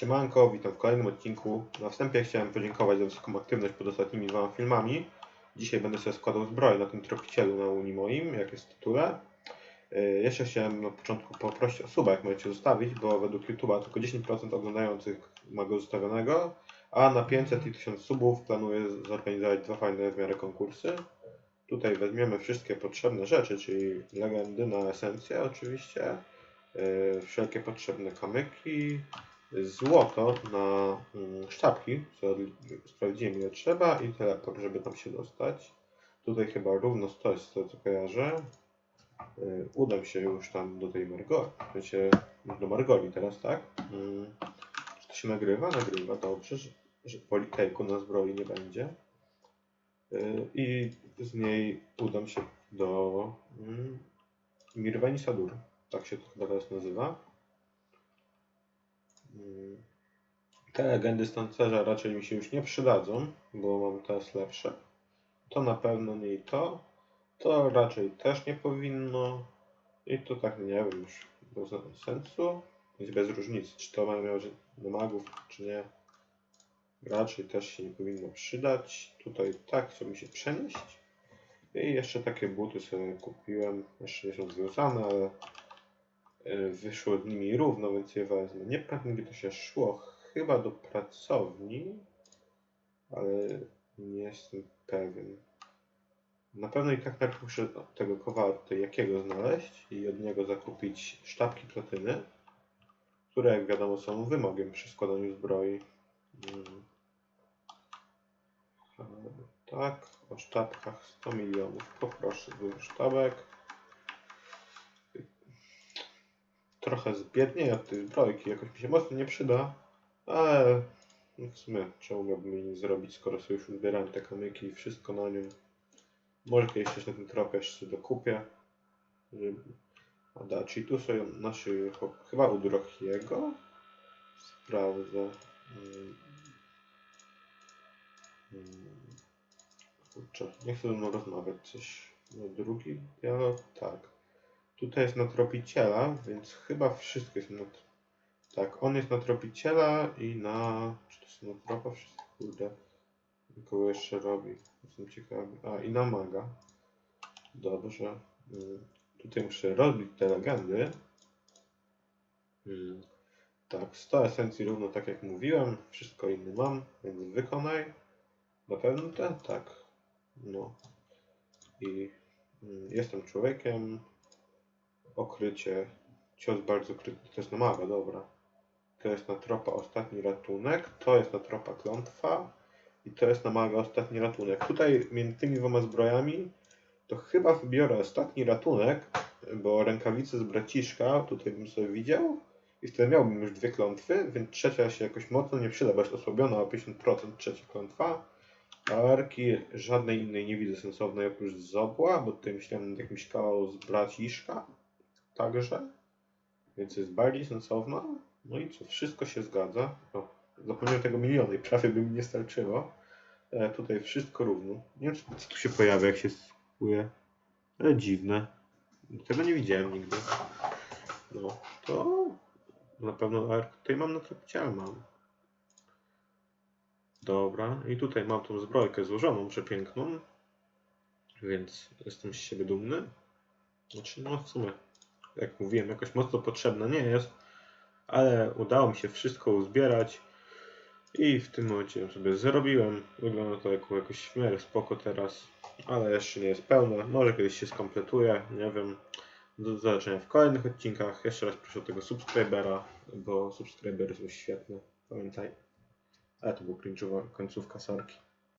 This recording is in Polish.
Siemanko, witam w kolejnym odcinku. Na wstępie chciałem podziękować za wysoką aktywność pod ostatnimi dwoma filmami. Dzisiaj będę sobie składał zbroję na tym tropicielu na Unii moim, jak jest w tytule. Yy, Jeszcze chciałem na początku poprosić o suba, jak możecie zostawić, bo według YouTube'a tylko 10% oglądających ma go zostawionego, a na 500 i 1000 subów planuję zorganizować dwa fajne w miarę konkursy. Tutaj weźmiemy wszystkie potrzebne rzeczy, czyli legendy na esencję oczywiście, yy, wszelkie potrzebne kamyki, złoto na mm, sztabki, co sprawdziłem ile trzeba i teleport, żeby tam się dostać. Tutaj chyba równo 100 jest to co kojarzę. Yy, Udam się już tam do tej Margoli, wiecie, do Margoli teraz, tak? Mm, Czy to się nagrywa? Nagrywa, dobrze, że, że politejku na zbroi nie będzie. Yy, I z niej udam się do mm, Mirwani Sadur, tak się to chyba teraz nazywa. Mm. Te legendy z tancerza raczej mi się już nie przydadzą, bo mam teraz lepsze. To na pewno nie i to. To raczej też nie powinno. I to tak nie wiem już bez sensu. Jest bez różnicy, czy to ma miał do magów, czy nie. Raczej też się nie powinno przydać. Tutaj tak mi się przenieść. I jeszcze takie buty sobie kupiłem. Jeszcze nie są związane, ale wyszło z nimi równo, więc je wezmę. Nie pamiętam, gdzie to się szło. Chyba do pracowni, ale nie jestem pewien. Na pewno i tak najpierw muszę tego kowala jakiego znaleźć i od niego zakupić sztabki platyny, które jak wiadomo są wymogiem przy składaniu zbroi. Mm. E, Tak, o sztabkach 100 milionów. Poproszę dużo sztabek. Trochę zbiednieje od tej zbrojki, jakoś mi się mocno nie przyda, ale no w sumie czemu miałbym jej nie zrobić, skoro sobie już ubierałem te kamyki i wszystko na nią. Może kiedyś na tym tropie jeszcze dokupię. Żeby... A da, czyli tu są nasi, chyba u Drochiego. Sprawdzę. Mm. Mm. Kurczę, nie chcę ze mną rozmawiać coś. No, drugi dialog, tak. Tutaj jest na tropiciela, więc chyba wszystko jest na... Tak, on jest na tropiciela i na... Czy to jest na tropa? Wszystko, kurde. Kogo jeszcze robi? Jestem ciekawy. A, i na maga. Dobrze. Mm, Tutaj muszę rozbić te legendy. Mm, Tak, 100 esencji równo tak jak mówiłem. Wszystko inne mam, więc wykonaj. Na pewno ten? Tak. No. I mm, jestem człowiekiem. Okrycie. Cios bardzo krytyczny. To jest na maga, dobra. To jest na tropa ostatni ratunek. To jest na tropa klątwa. I to jest na maga ostatni ratunek. Tutaj między tymi dwoma zbrojami to chyba wybiorę ostatni ratunek, bo rękawice z braciszka tutaj bym sobie widział. I wtedy miałbym już dwie klątwy, więc trzecia się jakoś mocno nie przyda, bo jest osłabiona o 50% trzecia klątwa. Arki żadnej innej nie widzę sensownej oprócz zobła, bo tutaj myślałem nad jakimś kawału z braciszka. Także. Więc jest bardziej sensowna. No i co, wszystko się zgadza. O, zapomniałem tego miliona i prawie by mi nie starczyło. E, tutaj wszystko równo. Nie wiem, co tu się pojawia, jak się skuje. Ale dziwne. Tego nie widziałem nigdy. No, to na pewno ark tutaj mam na tropiciel mam. Dobra, i tutaj mam tą zbrojkę złożoną, przepiękną. Więc jestem z siebie dumny. Znaczy, no w sumie, jak mówiłem, jakoś mocno potrzebna nie jest, ale udało mi się wszystko uzbierać. I w tym momencie sobie zrobiłem. Wygląda to jako jakoś w miarę spoko teraz, ale jeszcze nie jest pełne. Może kiedyś się skompletuje, nie wiem. Do zobaczenia w kolejnych odcinkach. Jeszcze raz proszę o tego subskrybera, bo subskrybery są świetne. Pamiętaj. Ale to był cringe'owa końcówka sorki.